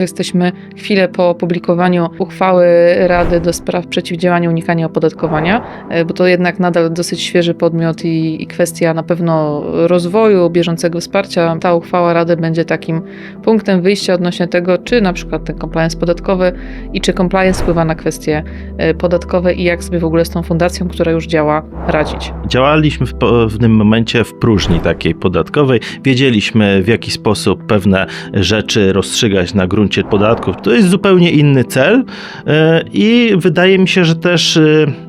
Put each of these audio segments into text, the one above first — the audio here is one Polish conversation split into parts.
Jesteśmy chwilę po opublikowaniu uchwały Rady do spraw przeciwdziałania unikania opodatkowania, e, bo to jednak nadal dosyć świeży podmiot i, i kwestia na pewno rozwoju, bieżącego wsparcia. Ta uchwała Rady będzie takim punktem wyjścia odnośnie tego, czy na przykład ten compliance podatkowy i czy compliance wpływa na kwestie e, podatkowe i jak sobie w ogóle z tą fundacją, która już działa, radzić. Działaliśmy w pewnym momencie w próżni takiej podatkowej. Wiedzieliśmy, w jaki sposób pewne rzeczy rozstrzygać na gruncie podatków. To jest zupełnie inny cel e, i wydaje mi się, że też e,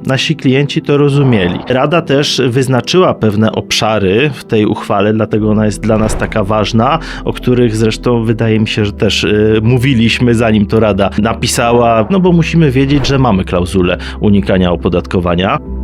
nasi klienci to rozumieli. Rada też wyznaczyła pewne obszary w tej uchwale, dlatego ona jest dla nas taka ważna, o których zresztą wydaje mi się, że też e, mówiliśmy, zanim to Rada napisała, no bo musimy wiedzieć, że mamy klauzulę unikania opodatkowania.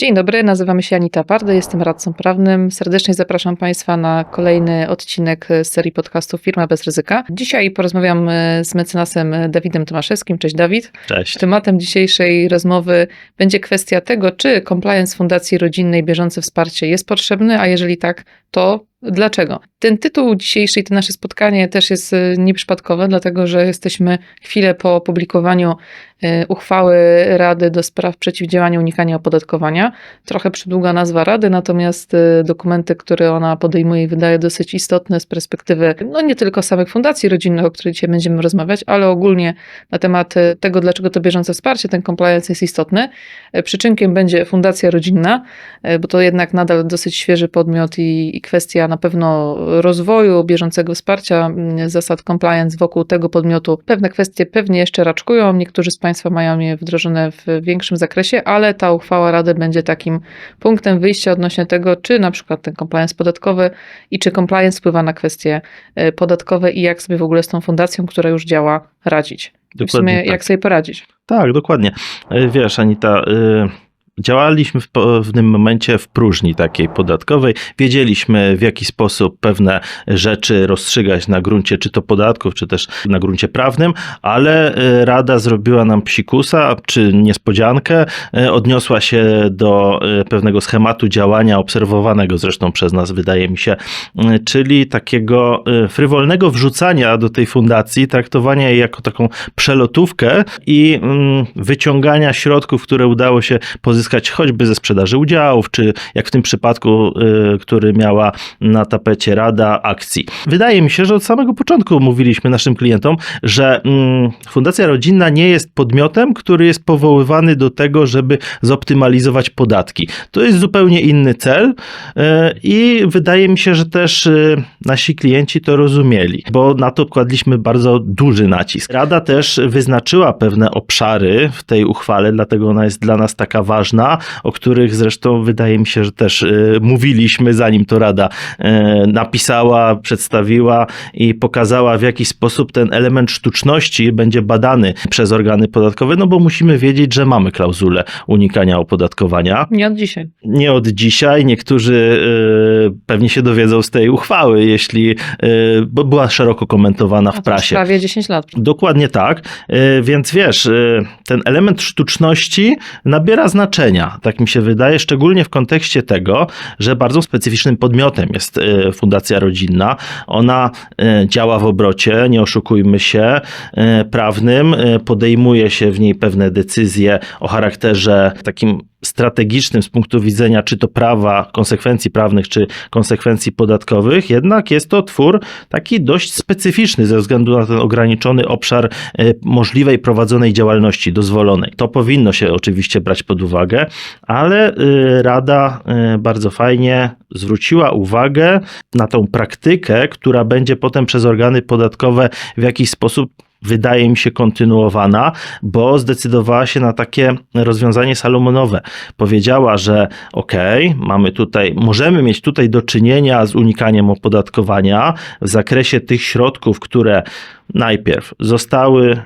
Dzień dobry, nazywamy się Anita Pardy, jestem radcą prawnym. Serdecznie zapraszam Państwa na kolejny odcinek z serii podcastu Firma bez ryzyka. Dzisiaj porozmawiam e, z mecenasem Dawidem Tomaszewskim. Cześć Dawid. Cześć. Tematem dzisiejszej rozmowy będzie kwestia tego, czy compliance Fundacji Rodzinnej bieżące wsparcie jest potrzebny, a jeżeli tak, to Dlaczego? Ten tytuł dzisiejszy i to nasze spotkanie też jest e, nieprzypadkowe, dlatego że jesteśmy chwilę po opublikowaniu e, uchwały Rady do spraw przeciwdziałania unikania opodatkowania. Trochę przydługa nazwa Rady, natomiast e, dokumenty, które ona podejmuje i wydaje dosyć istotne z perspektywy no nie tylko samych fundacji rodzinnych, o której dzisiaj będziemy rozmawiać, ale ogólnie na temat tego, dlaczego to bieżące wsparcie, ten compliance jest istotny. Przyczynkiem będzie Fundacja Rodzinna, bo to jednak nadal dosyć świeży podmiot i, i kwestia na pewno rozwoju, bieżącego wsparcia mm, zasad compliance wokół tego podmiotu. Pewne kwestie pewnie jeszcze raczkują, niektórzy z Państwa mają je wdrożone w większym zakresie, ale ta uchwała Rady będzie takim punktem wyjścia odnośnie tego, czy na przykład ten compliance podatkowy i czy compliance wpływa na kwestie e, podatkowe i jak sobie w ogóle z tą fundacją, która już działa, radzić. w sumie tak. jak sobie poradzić. Tak, dokładnie. E, Wiesz, Anita, y, działaliśmy w pewnym momencie w próżni takiej podatkowej. Wiedzieliśmy, w jaki sposób pewne rzeczy rozstrzygać na gruncie czy to podatków, czy też na gruncie prawnym, ale y, Rada zrobiła nam psikusa, czy niespodziankę, y, odniosła się do y, pewnego schematu działania obserwowanego zresztą przez nas, wydaje mi się, czyli takiego frywolnego wrzucania do tej fundacji, traktowania jej jako taką przelotówkę i mm, wyciągania środków, które udało się pozyskać choćby ze sprzedaży udziałów, czy jak w tym przypadku, y, który miała na tapecie Rada akcji. Wydaje mi się, że od samego początku mówiliśmy naszym klientom, że mm, Fundacja Rodzinna nie jest podmiotem, który jest powoływany do tego, żeby zoptymalizować podatki. To jest zupełnie inny cel y, i wydaje mi się, że też y, nasi klienci to rozumieli, bo na to kładliśmy bardzo duży nacisk. Rada też wyznaczyła pewne obszary w tej uchwale, dlatego ona jest dla nas taka ważna, o których zresztą wydaje mi się, że też y, mówiliśmy, zanim to Rada y, napisała, przedstawiła i pokazała, w jaki sposób ten element sztuczności będzie badany przez organy podatkowe, no bo musimy wiedzieć, że mamy klauzulę unikania opodatkowania. Nie od dzisiaj. Nie od dzisiaj, niektórzy y, pewnie się dowiedzą z tej uchwały, jeśli, bo była szeroko komentowana w prasie. Prawie 10 lat. Dokładnie tak. Więc wiesz, ten element sztuczności nabiera znaczenia, tak mi się wydaje, szczególnie w kontekście tego, że bardzo specyficznym podmiotem jest y, Fundacja Rodzinna. Ona y, działa w obrocie, nie oszukujmy się, y, prawnym, podejmuje się w niej pewne decyzje o charakterze takim strategicznym z punktu widzenia czy to prawa, konsekwencji prawnych, czy konsekwencji podatkowych, jednak jest to twór taki dość specyficzny ze względu na ten ograniczony obszar e, możliwej prowadzonej działalności dozwolonej. To powinno się oczywiście brać pod uwagę, ale e, Rada e, bardzo fajnie zwróciła uwagę na tą praktykę, która będzie potem przez organy podatkowe w jakiś sposób wydaje mi się kontynuowana, bo zdecydowała się na takie rozwiązanie salomonowe. Powiedziała, że okej, mamy tutaj, możemy mieć tutaj do czynienia z unikaniem opodatkowania w zakresie tych środków, które najpierw zostały y,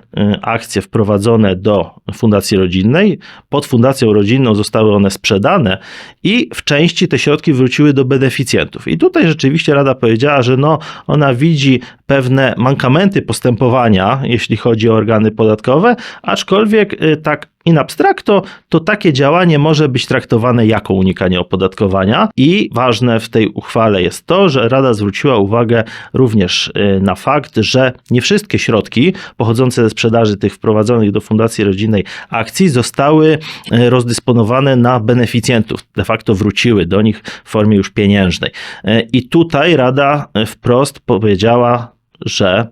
akcje wprowadzone do Fundacji Rodzinnej, pod Fundacją Rodzinną zostały one sprzedane i w części te środki wróciły do beneficjentów. I tutaj rzeczywiście Rada powiedziała, że no, ona widzi pewne mankamenty postępowania, jeśli chodzi o organy podatkowe, aczkolwiek y, tak in abstracto, to takie działanie może być traktowane jako unikanie opodatkowania i ważne w tej uchwale jest to, że Rada zwróciła uwagę również y, na fakt, że nie wszystkie środki pochodzące ze sprzedaży tych wprowadzonych do Fundacji Rodzinnej akcji zostały y, rozdysponowane na beneficjentów, de facto wróciły do nich w formie już pieniężnej. Y, I tutaj Rada wprost powiedziała, że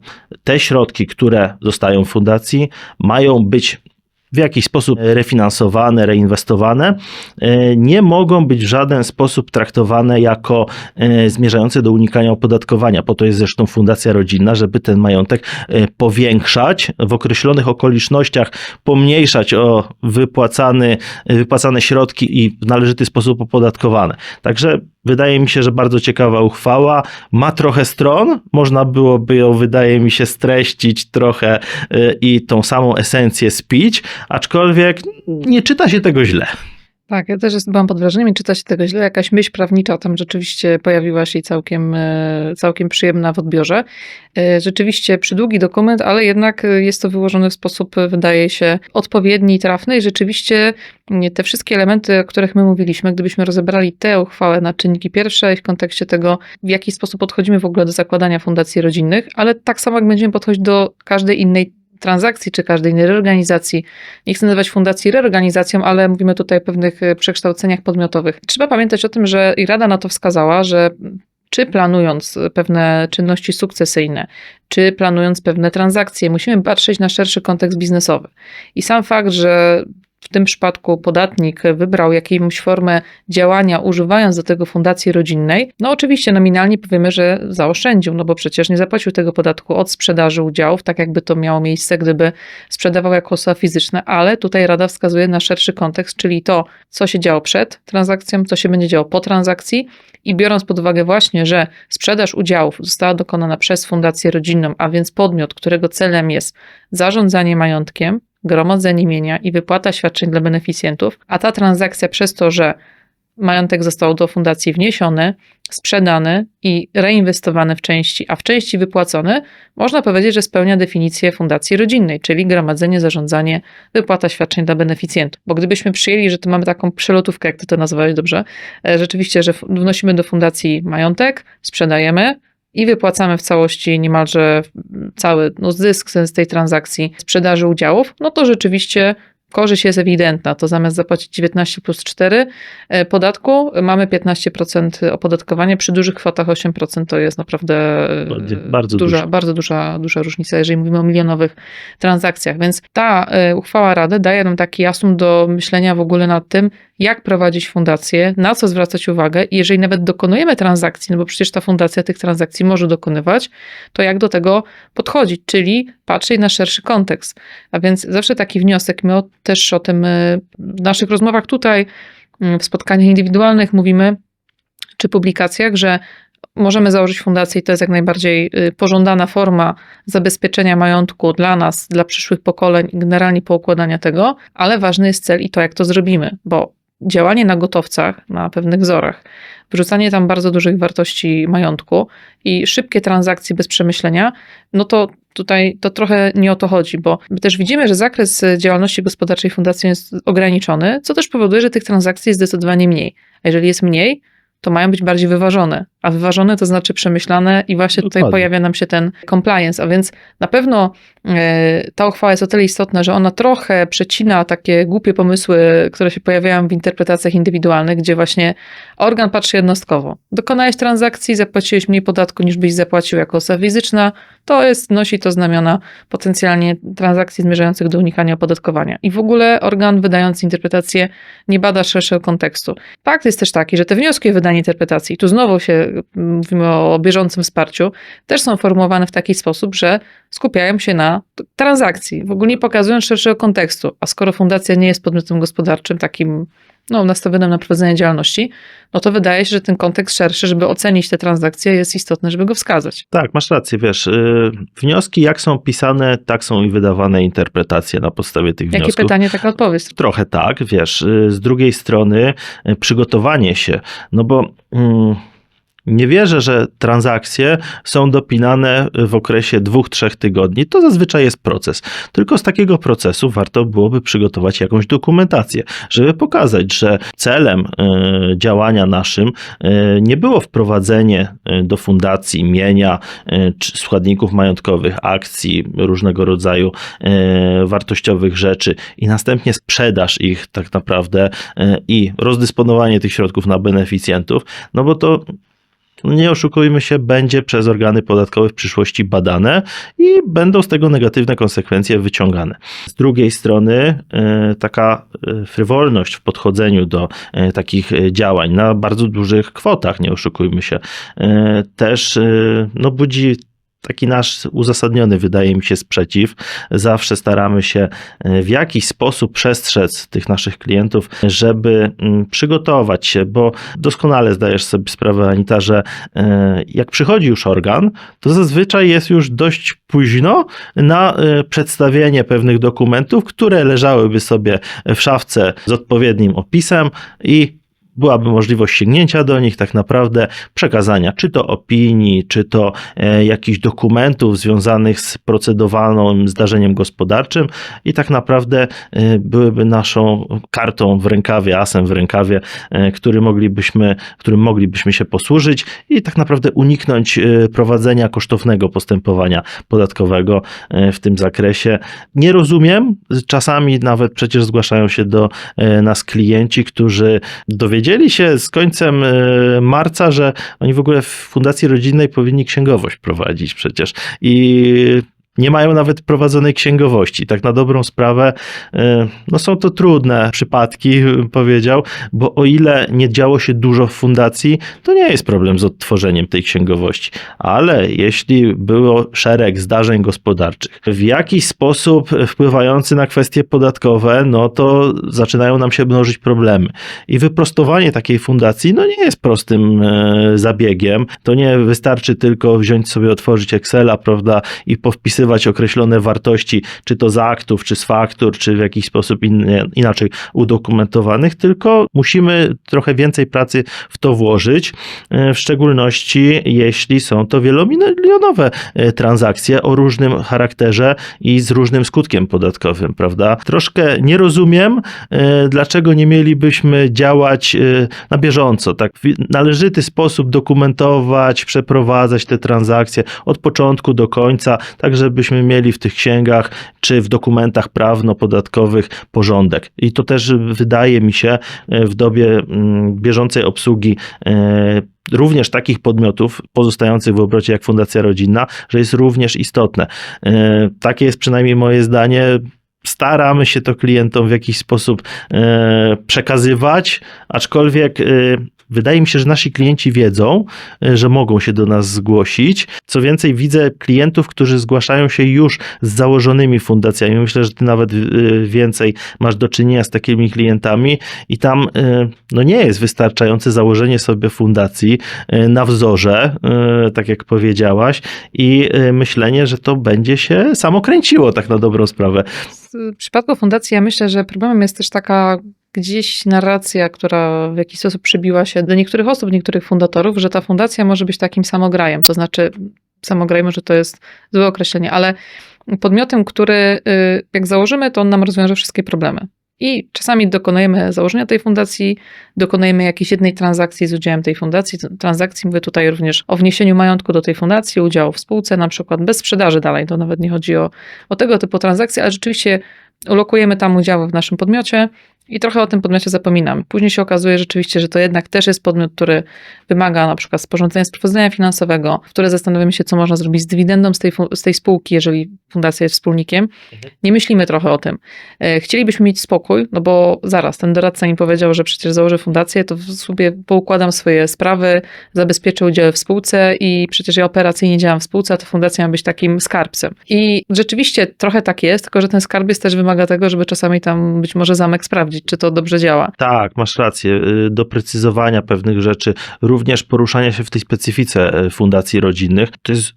te środki, które zostają w fundacji, mają być w jakiś sposób refinansowane, reinwestowane, e, nie mogą być w żaden sposób traktowane jako e, zmierzające do unikania opodatkowania. Po to jest zresztą Fundacja Rodzinna, żeby ten majątek e, powiększać, w określonych okolicznościach pomniejszać o wypłacany, wypłacane środki i w należyty sposób opodatkowane. Także Wydaje mi się, że bardzo ciekawa uchwała. Ma trochę stron, można byłoby ją, wydaje mi się, streścić trochę y, i tą samą esencję spić, aczkolwiek nie czyta się tego źle. Tak, ja też jest- byłam pod wrażeniem i czyta się tego źle. Jakaś myśl prawnicza tam rzeczywiście pojawiła się i całkiem, e, całkiem przyjemna w odbiorze. E, Rzeczywiście przydługi dokument, ale jednak jest to wyłożone w sposób, wydaje się, odpowiedni i trafny i rzeczywiście nie, te wszystkie elementy, o których my mówiliśmy, gdybyśmy rozebrali tę uchwałę na czynniki pierwsze i w kontekście tego, w jaki sposób podchodzimy w ogóle do zakładania fundacji rodzinnych, ale tak samo jak będziemy podchodzić do każdej innej transakcji czy każdej innej reorganizacji. Nie chcę nazywać fundacji reorganizacją, ale mówimy tutaj o pewnych e, przekształceniach podmiotowych. Trzeba pamiętać o tym, że i Rada na to wskazała, że czy planując pewne czynności sukcesyjne, czy planując pewne transakcje, musimy patrzeć na szerszy kontekst biznesowy. I sam fakt, że w tym przypadku podatnik wybrał jakąś formę działania, używając do tego fundacji rodzinnej, no oczywiście nominalnie powiemy, że zaoszczędził, no bo przecież nie zapłacił tego podatku od sprzedaży udziałów, tak jakby to miało miejsce, gdyby sprzedawał jako osoba fizyczna, ale tutaj Rada wskazuje na szerszy kontekst, czyli to, co się działo przed transakcją, co się będzie działo po transakcji i biorąc pod uwagę właśnie, że sprzedaż udziałów została dokonana przez fundację rodzinną, a więc podmiot, którego celem jest zarządzanie majątkiem, gromadzenie mienia i wypłata świadczeń dla beneficjentów, a ta transakcja przez to, że majątek został do fundacji wniesiony, sprzedany i reinwestowany w części, a w części wypłacony, można powiedzieć, że spełnia definicję fundacji rodzinnej, czyli gromadzenie, zarządzanie, wypłata świadczeń dla beneficjentów. Bo gdybyśmy przyjęli, że to mamy taką przelotówkę, jak ty to nazwałeś dobrze, e, rzeczywiście, że wnosimy do fundacji majątek, sprzedajemy, i wypłacamy w całości niemalże cały no, zysk z tej transakcji sprzedaży udziałów, no to rzeczywiście korzyść jest ewidentna. To zamiast zapłacić 19 plus 4 e, podatku, mamy 15% opodatkowania. Przy dużych kwotach 8% to jest naprawdę e, Bardzo- bardzo duża, dużo. bardzo duża, duża różnica, jeżeli mówimy o milionowych transakcjach. Więc ta e, uchwała Rady daje nam taki asum do myślenia w ogóle nad tym, jak prowadzić fundację, na co zwracać uwagę i jeżeli nawet dokonujemy transakcji, no bo przecież ta fundacja tych transakcji może dokonywać, to jak do tego podchodzić, czyli patrzeć na szerszy kontekst. A więc zawsze taki wniosek, my też o tym y, w naszych rozmowach tutaj, y, w spotkaniach indywidualnych mówimy, czy publikacjach, że możemy założyć fundację i to jest jak najbardziej y, pożądana forma zabezpieczenia majątku dla nas, dla przyszłych pokoleń i generalnie poukładania tego, ale ważny jest cel i to, jak to zrobimy, bo działanie na gotowcach, na pewnych wzorach, wrzucanie tam bardzo dużych wartości majątku i szybkie transakcje bez przemyślenia, no to tutaj to trochę nie o to chodzi, bo my też widzimy, że zakres e, działalności gospodarczej fundacji jest ograniczony, co też powoduje, że tych transakcji jest zdecydowanie mniej. A jeżeli jest mniej, to mają być bardziej wyważone. A wyważone to znaczy przemyślane i właśnie tutaj Dokładnie. pojawia nam się ten compliance. A więc na pewno e, ta uchwała jest o tyle istotna, że ona trochę przecina takie głupie pomysły, które się pojawiają w interpretacjach indywidualnych, gdzie właśnie organ patrzy jednostkowo. Dokonałeś transakcji, zapłaciłeś mniej podatku niż byś zapłacił jako osoba fizyczna, to jest, nosi to znamiona potencjalnie transakcji zmierzających do unikania opodatkowania. I w ogóle organ wydający interpretację nie bada szerszego kontekstu. Fakt jest też taki, że te wnioski o wydanie interpretacji, tu znowu się mówimy o bieżącym wsparciu, też są formułowane w taki sposób, że skupiają się na transakcji, w ogóle nie pokazują szerszego kontekstu. A skoro fundacja nie jest podmiotem gospodarczym takim no, nastawionym na prowadzenie działalności, no to wydaje się, że ten kontekst szerszy, żeby ocenić te transakcje, jest istotne, żeby go wskazać. Tak, masz rację, wiesz, y, wnioski jak są pisane, tak są i wydawane interpretacje na podstawie tych Jakie wniosków. pytanie, taka odpowiedź. Trochę tak, wiesz, y, z drugiej strony y, przygotowanie się, no bo mm, Nie wierzę, że transakcje są dopinane w okresie dwóch, trzech tygodni. To zazwyczaj jest proces. Tylko z takiego procesu warto byłoby przygotować jakąś dokumentację, żeby pokazać, że celem y, działania naszym y, nie było wprowadzenie y, do fundacji mienia czy składników majątkowych, akcji, różnego rodzaju wartościowych rzeczy i następnie sprzedaż ich tak naprawdę i rozdysponowanie tych środków na beneficjentów, no bo to nie oszukujmy się, będzie przez organy podatkowe w przyszłości badane i będą z tego negatywne konsekwencje wyciągane. Z drugiej strony, e, taka e, frywolność w podchodzeniu do e, takich działań na bardzo dużych kwotach, nie oszukujmy się, też no, budzi taki nasz uzasadniony, wydaje mi się, sprzeciw. Zawsze staramy się e, w jakiś sposób przestrzec tych naszych klientów, żeby mm, przygotować się, bo doskonale zdajesz sobie sprawę, Anita, że e, jak przychodzi już organ, to zazwyczaj jest już dość późno na e, przedstawienie pewnych dokumentów, które leżałyby sobie w szafce z odpowiednim opisem i byłaby możliwość sięgnięcia do nich, tak naprawdę przekazania czy to opinii, czy to e, jakichś dokumentów związanych z procedowanym zdarzeniem gospodarczym i tak naprawdę e, byłyby naszą kartą w rękawie, asem w rękawie, e, który moglibyśmy, którym moglibyśmy się posłużyć i tak naprawdę uniknąć prowadzenia kosztownego postępowania podatkowego w tym zakresie. Nie rozumiem, czasami nawet przecież zgłaszają się do nas klienci, którzy dowiedzieli się z końcem e, marca, że oni w ogóle w Fundacji Rodzinnej powinni księgowość prowadzić przecież. I nie mają nawet prowadzonej księgowości. Tak na dobrą sprawę, e, no są to trudne przypadki, powiedział, bo o ile nie działo się dużo w fundacji, to nie jest problem z odtworzeniem tej księgowości. Ale jeśli było szereg zdarzeń gospodarczych, w jakiś sposób wpływający na kwestie podatkowe, no to zaczynają nam się mnożyć problemy. I wyprostowanie takiej fundacji, no nie jest prostym e, zabiegiem. To nie wystarczy tylko wziąć sobie, otworzyć Excela, prawda, i określone wartości, czy to z aktów, czy z faktur, czy w jakiś sposób inaczej udokumentowanych, tylko musimy trochę więcej pracy w to włożyć, e, w szczególności jeśli są to wielomilionowe e, transakcje o różnym charakterze i z różnym skutkiem podatkowym, prawda? Troszkę nie rozumiem, e, dlaczego nie mielibyśmy działać na bieżąco, tak w należyty sposób dokumentować, przeprowadzać te transakcje od początku do końca, tak żebyśmy mieli w tych księgach czy w dokumentach prawno-podatkowych porządek. I to też wydaje mi się e, w dobie mm, bieżącej obsługi e, również takich podmiotów pozostających w obrocie jak Fundacja Rodzinna, że jest również istotne. E, Takie jest przynajmniej moje zdanie. Staramy się to klientom w jakiś sposób e, przekazywać, aczkolwiek e, wydaje mi się, że nasi klienci wiedzą, e, że mogą się do nas zgłosić. Co więcej, widzę klientów, którzy zgłaszają się już z założonymi fundacjami. Myślę, że ty nawet więcej masz do czynienia z takimi klientami i tam no nie jest wystarczające założenie sobie fundacji na wzorze, tak jak powiedziałaś, i myślenie, że to będzie się samo kręciło tak na dobrą sprawę. W przypadku fundacji ja myślę, że problemem jest też taka gdzieś narracja, która w jakiś sposób przybiła się do niektórych osób, niektórych fundatorów, że ta fundacja może być takim samograjem. To znaczy, samograj może to jest złe określenie, ale podmiotem, który y, jak założymy, to on nam rozwiąże wszystkie problemy. I czasami dokonujemy założenia tej fundacji, dokonujemy jakiejś jednej transakcji z udziałem tej fundacji. Transakcji mówię tutaj również o wniesieniu majątku do tej fundacji, udziału w spółce, na przykład bez sprzedaży dalej. To nawet nie chodzi o, o tego typu transakcje, ale rzeczywiście ulokujemy tam udziały w naszym podmiocie i trochę o tym podmiocie zapominamy. Później się okazuje rzeczywiście, że to jednak też jest podmiot, który wymaga na przykład sporządzenia sprawozdania finansowego, w które zastanawiamy się, co można zrobić z dywidendą z tej, z tej spółki, jeżeli fundacja jest wspólnikiem. Nie myślimy trochę o tym. E, Chcielibyśmy mieć spokój, no bo zaraz, ten doradca mi powiedział, że przecież założę fundację, to sobie poukładam swoje sprawy, zabezpieczę udziały w spółce i przecież ja operacyjnie działam w spółce, a ta fundacja ma być takim skarbcem. I rzeczywiście trochę tak jest, tylko że ten skarbiec też wymaga tego, żeby czasami tam być może zamek sprawdzić, czy to dobrze działa. Tak, masz rację. y, Doprecyzowania pewnych rzeczy, również poruszania się w tej specyfice e, fundacji rodzinnych. To jest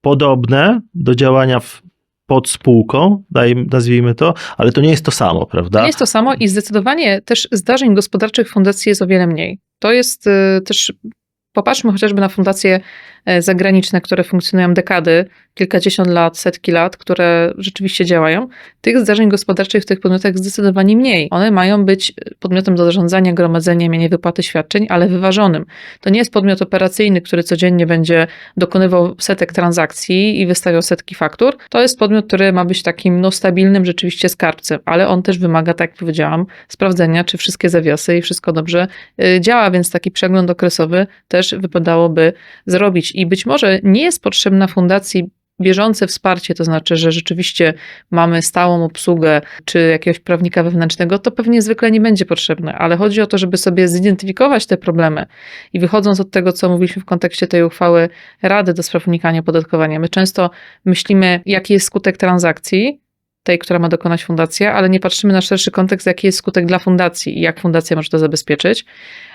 podobne do działania w, pod spółką, daj, nazwijmy to, ale to nie jest to samo, prawda? Nie jest to samo i zdecydowanie też zdarzeń gospodarczych fundacji jest o wiele mniej. To jest y, też Popatrzmy chociażby na fundacje e, zagraniczne, które funkcjonują dekady, kilkadziesiąt lat, setki lat, które rzeczywiście działają. Tych zdarzeń gospodarczych w tych podmiotach zdecydowanie mniej. One mają być podmiotem do zarządzania, gromadzenia, mienia wypłaty świadczeń, ale wyważonym. To nie jest podmiot operacyjny, który codziennie będzie dokonywał setek transakcji i wystawiał setki faktur. To jest podmiot, który ma być takim no, stabilnym rzeczywiście skarbcem, ale on też wymaga, tak jak powiedziałam, sprawdzenia, czy wszystkie zawiasy i wszystko dobrze y, działa, więc taki przegląd okresowy też wypadałoby zrobić. I być może nie jest potrzebna fundacji bieżące wsparcie, to znaczy, że rzeczywiście mamy stałą obsługę czy jakiegoś prawnika wewnętrznego, to pewnie zwykle nie będzie potrzebne, ale chodzi o to, żeby sobie zidentyfikować te problemy i wychodząc od tego, co mówiliśmy w kontekście tej uchwały Rady do spraw unikania opodatkowania, my często myślimy, jaki jest skutek transakcji, tej, która ma dokonać fundacja, ale nie patrzymy na szerszy kontekst, jaki jest skutek dla fundacji i jak fundacja może to zabezpieczyć.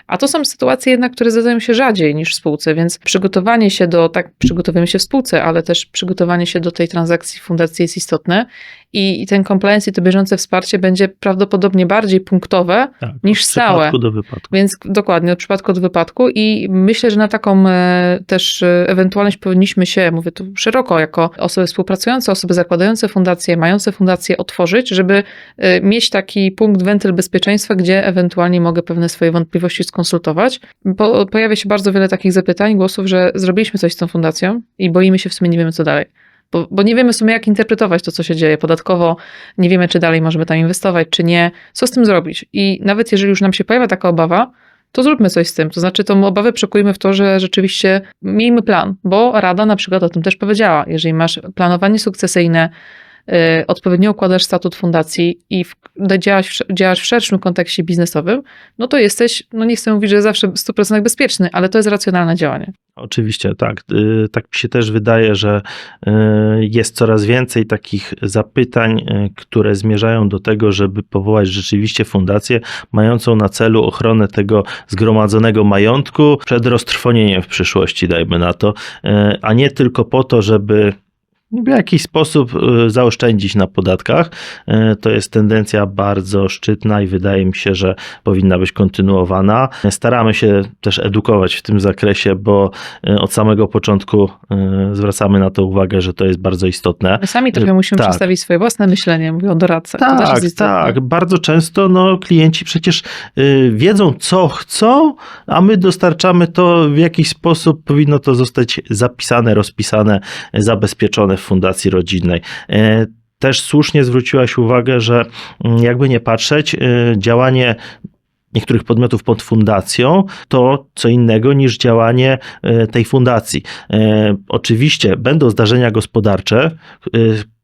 A to są sytuacje jednak, które zdarzają się rzadziej niż w spółce, więc przygotowanie się do, tak, przygotowujemy się w spółce, ale też przygotowanie się do tej transakcji w fundacji jest istotne i, i ten compliance i to bieżące wsparcie będzie prawdopodobnie bardziej punktowe Tak, niż od stałe. przypadku do wypadku. Więc dokładnie, od przypadku do wypadku i myślę, że na taką e, też e, ewentualność powinniśmy się, mówię tu szeroko, jako osoby współpracujące, osoby zakładające fundacje, mające fundacje otworzyć, żeby e, mieć taki punkt, wentyl bezpieczeństwa, gdzie ewentualnie mogę pewne swoje wątpliwości skonsultować. Bo pojawia się bardzo wiele takich zapytań, głosów, że zrobiliśmy coś z tą fundacją i boimy się w sumie, nie wiemy co dalej. Bo, bo nie wiemy w sumie, jak interpretować to, co się dzieje podatkowo, nie wiemy, czy dalej możemy tam inwestować, czy nie, co z tym zrobić. I nawet jeżeli już nam się pojawia taka obawa, to zróbmy coś z tym. To znaczy, tą obawę przekujmy w to, że rzeczywiście miejmy plan, bo Rada na przykład o tym też powiedziała. Jeżeli masz planowanie sukcesyjne, odpowiednio układasz statut fundacji i w, działasz, w- działasz w szerszym kontekście biznesowym, no to jesteś, no nie chcę mówić, że zawsze w 100% bezpieczny, ale to jest racjonalne działanie. Oczywiście, tak. Y, Tak mi się też wydaje, że y, jest coraz więcej takich zapytań, y, które zmierzają do tego, żeby powołać rzeczywiście fundację mającą na celu ochronę tego zgromadzonego majątku przed roztrwonieniem w przyszłości, dajmy na to, y, a nie tylko po to, żeby w jakiś sposób y, zaoszczędzić na podatkach. Y, To jest tendencja bardzo szczytna i wydaje mi się, że powinna być kontynuowana. Staramy się też edukować w tym zakresie, bo y, od samego początku zwracamy na to uwagę, że to jest bardzo istotne. My sami trochę musimy tak. przedstawić swoje własne myślenie, to też Tak, tak. Bardzo często no, klienci przecież wiedzą, co chcą, a my dostarczamy to w jakiś sposób, powinno to zostać zapisane, rozpisane, zabezpieczone fundacji rodzinnej. Y, Też słusznie zwróciłaś uwagę, że mm, jakby nie patrzeć, y, działanie niektórych podmiotów pod fundacją to co innego niż działanie y, tej fundacji. Oczywiście będą zdarzenia gospodarcze,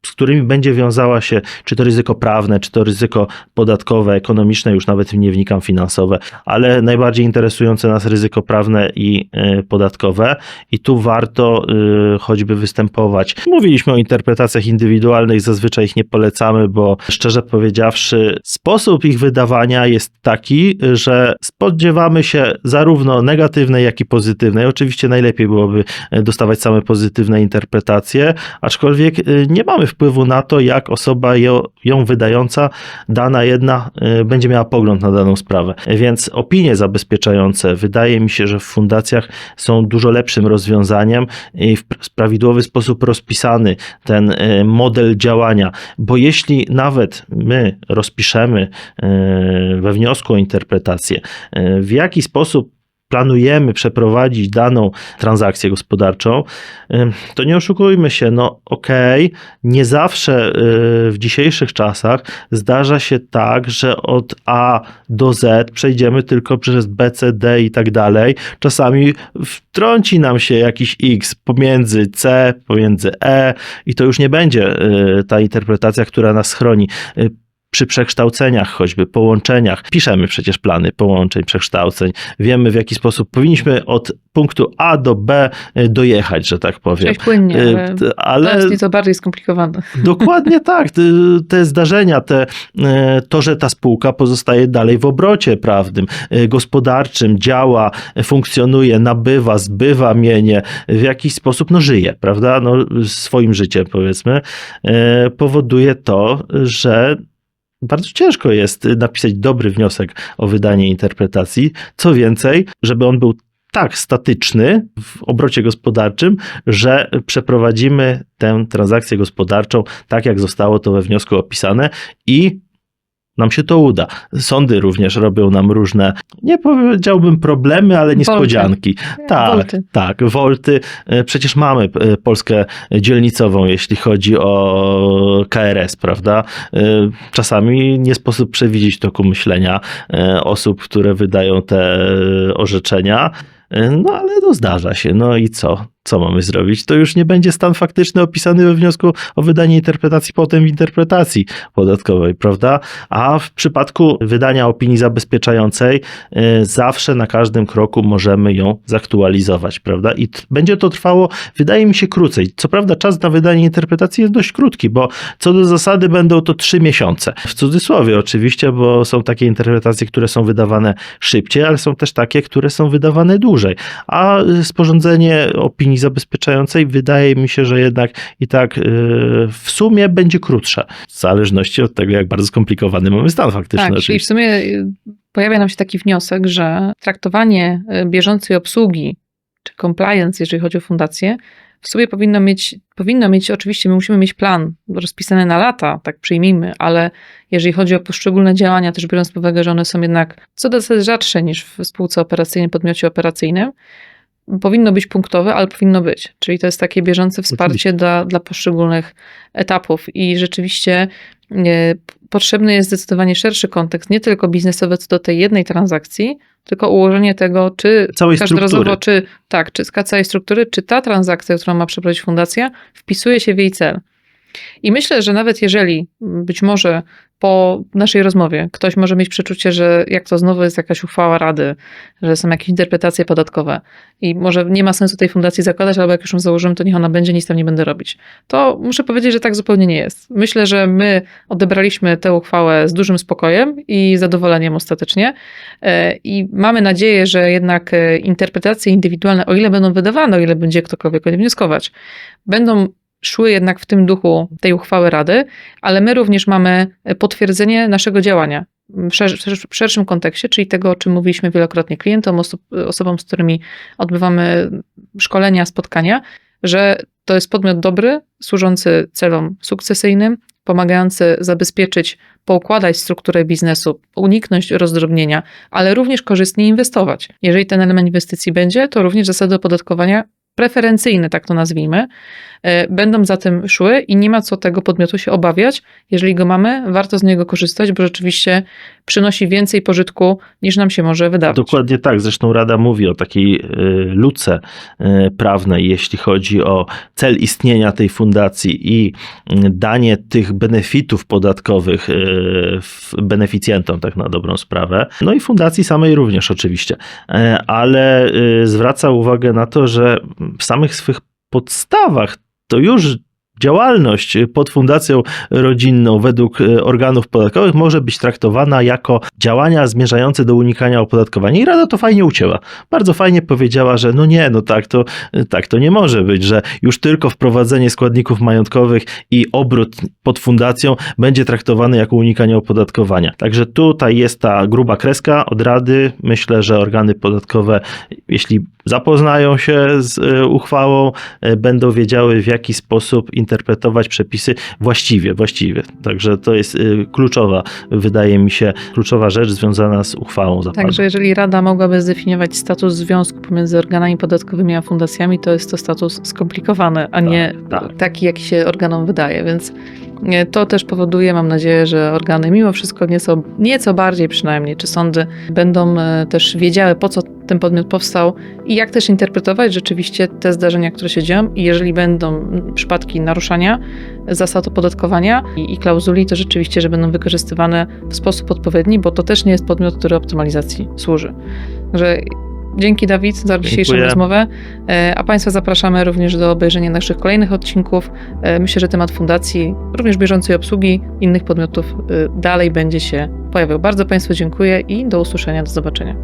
z którymi będzie wiązała się czy to ryzyko prawne, czy to ryzyko podatkowe, ekonomiczne, już nawet nie wnikam finansowe, ale najbardziej interesujące nas ryzyko prawne i y, podatkowe i tu warto y, choćby występować. Mówiliśmy o interpretacjach indywidualnych, zazwyczaj ich nie polecamy, bo szczerze powiedziawszy, sposób ich wydawania jest taki, że spodziewamy się zarówno negatywnej, jak i pozytywnej. Oczywiście najlepiej byłoby e, dostawać same pozytywne interpretacje, aczkolwiek nie mamy wpływu na to, jak osoba ją, ją wydająca, dana jedna, y, będzie miała pogląd na daną sprawę. Więc opinie zabezpieczające wydaje mi się, że w fundacjach są dużo lepszym rozwiązaniem i w pr- prawidłowy sposób rozpisany ten y, model działania, bo jeśli nawet my rozpiszemy y, we wniosku o interpretację, w jaki sposób planujemy przeprowadzić daną transakcję gospodarczą, to nie oszukujmy się, no okej, nie zawsze y, w dzisiejszych czasach zdarza się tak, że od A do Z przejdziemy tylko przez B, C, D i tak dalej. Czasami wtrąci nam się jakiś X pomiędzy C, pomiędzy E i to już nie będzie y, ta interpretacja, która nas chroni. Y, przy przekształceniach, choćby połączeniach. Piszemy przecież plany połączeń, przekształceń. Wiemy, w jaki sposób powinniśmy od punktu A do B y, dojechać, że tak powiem. Przejść płynnie, Y, ale, ale... jest nieco bardziej skomplikowane. Dokładnie tak. Te, zdarzenia, te, e, to, że ta spółka pozostaje dalej w obrocie prawnym, gospodarczym, działa, funkcjonuje, nabywa, zbywa mienie, w jakiś sposób no, żyje, prawda? No, swoim życiem, powiedzmy, powoduje to, że bardzo ciężko jest napisać dobry wniosek o wydanie interpretacji. Co więcej, żeby on był tak statyczny w obrocie gospodarczym, że przeprowadzimy tę transakcję gospodarczą tak, jak zostało to we wniosku opisane i nam się to uda. Sądy również robią nam różne, nie powiedziałbym problemy, ale niespodzianki. Tak, Wolty. tak, wolty. E, Przecież mamy e, Polskę dzielnicową, jeśli chodzi o KRS, prawda? E, Czasami nie sposób przewidzieć toku myślenia osób, które wydają te orzeczenia. No ale to zdarza się. No i co? Co mamy zrobić? To już nie będzie stan faktyczny opisany we wniosku o wydanie interpretacji potem interpretacji podatkowej, prawda? A w przypadku wydania opinii zabezpieczającej e, zawsze na każdym kroku możemy ją zaktualizować, prawda? I będzie to trwało, wydaje mi się, krócej. Co prawda czas na wydanie interpretacji jest dość krótki, bo co do zasady będą to trzy miesiące. W cudzysłowie oczywiście, bo są takie interpretacje, które są wydawane szybciej, ale są też takie, które są wydawane dłużej. A y, sporządzenie opinii zabezpieczającej wydaje mi się, że jednak i tak y, w sumie będzie krótsze. W zależności od tego, jak bardzo skomplikowany mamy stan faktyczny. Tak, czyli w sumie y, pojawia nam się taki wniosek, że traktowanie y, bieżącej obsługi, czy compliance, jeżeli chodzi o fundację, w sobie powinno mieć, powinno mieć, oczywiście my musimy mieć plan rozpisany na lata, tak przyjmijmy, ale jeżeli chodzi o poszczególne działania, też biorąc pod uwagę, że one są jednak co do zasady rzadsze niż w spółce operacyjnej, podmiocie operacyjnym, powinno być punktowe, ale powinno być. Czyli to jest takie bieżące wsparcie Oczywiście. dla, dla poszczególnych etapów i rzeczywiście e, potrzebny jest zdecydowanie szerszy kontekst, nie tylko biznesowy co do tej jednej transakcji, tylko ułożenie tego, czy Całej każdorazowo, struktury. czy tak, czy całej struktury, czy ta transakcja, którą ma przeprowadzić fundacja, wpisuje się w jej cel. I myślę, że nawet jeżeli być może po naszej rozmowie ktoś może mieć przeczucie, że jak to znowu jest jakaś uchwała rady, że są jakieś interpretacje podatkowe i może nie ma sensu tej fundacji zakładać, albo jak już ją założymy, to niech ona będzie, nic tam nie będę robić. To muszę powiedzieć, że tak zupełnie nie jest. Myślę, że my odebraliśmy tę uchwałę z dużym spokojem i zadowoleniem ostatecznie E, i mamy nadzieję, że jednak e, interpretacje indywidualne, o ile będą wydawane, o ile będzie ktokolwiek o nie wnioskować, będą szły jednak w tym duchu tej uchwały Rady, ale my również mamy potwierdzenie naszego działania w szer- w szerszym kontekście, czyli tego, o czym mówiliśmy wielokrotnie klientom, osób, osobom, z którymi odbywamy szkolenia, spotkania, że to jest podmiot dobry, służący celom sukcesyjnym, pomagający zabezpieczyć, poukładać strukturę biznesu, uniknąć rozdrobnienia, ale również korzystnie inwestować. Jeżeli ten element inwestycji będzie, to również zasady opodatkowania preferencyjne, tak to nazwijmy, e, będą za tym szły i nie ma co tego podmiotu się obawiać. Jeżeli go mamy, warto z niego korzystać, bo rzeczywiście przynosi więcej pożytku niż nam się może wydawać. Dokładnie tak. Zresztą Rada mówi o takiej y, luce y, prawnej, jeśli chodzi o cel istnienia tej fundacji i danie tych benefitów podatkowych beneficjentom, tak na dobrą sprawę. No i fundacji samej również oczywiście. E, Ale zwraca uwagę na to, że w samych swych podstawach to już działalność pod fundacją rodzinną według e, organów podatkowych może być traktowana jako działania zmierzające do unikania opodatkowania. I Rada to fajnie ucięła. Bardzo fajnie powiedziała, że no nie, no tak to, tak to nie może być, że już tylko wprowadzenie składników majątkowych i obrót pod fundacją będzie traktowany jako unikanie opodatkowania. Także tutaj jest ta gruba kreska od Rady. Myślę, że organy podatkowe, jeśli zapoznają się z e, uchwałą, e, będą wiedziały w jaki sposób interpretować przepisy właściwie, właściwie. Także to jest e, kluczowa, wydaje mi się, kluczowa rzecz związana z uchwałą zapadłą. Także jeżeli Rada mogłaby zdefiniować status związku pomiędzy organami podatkowymi a fundacjami, to jest to status skomplikowany, a nie tak. taki, jaki się organom wydaje. Więc to też powoduje, mam nadzieję, że organy mimo wszystko nieco, nieco bardziej przynajmniej, czy sądy będą e, też wiedziały, po co ten podmiot powstał i jak też interpretować rzeczywiście te zdarzenia, które się dzieją. I jeżeli będą przypadki naruszania zasad opodatkowania i, i klauzuli, to rzeczywiście, że będą wykorzystywane w sposób odpowiedni, bo to też nie jest podmiot, który optymalizacji służy. Także dzięki Dawid za dzisiejszą Dziękuję. rozmowę, E, a Państwa zapraszamy również do obejrzenia naszych kolejnych odcinków. E, Myślę, że temat fundacji, również bieżącej obsługi innych podmiotów e, dalej będzie się pojawiał. Bardzo Państwu dziękuję i do usłyszenia, do zobaczenia.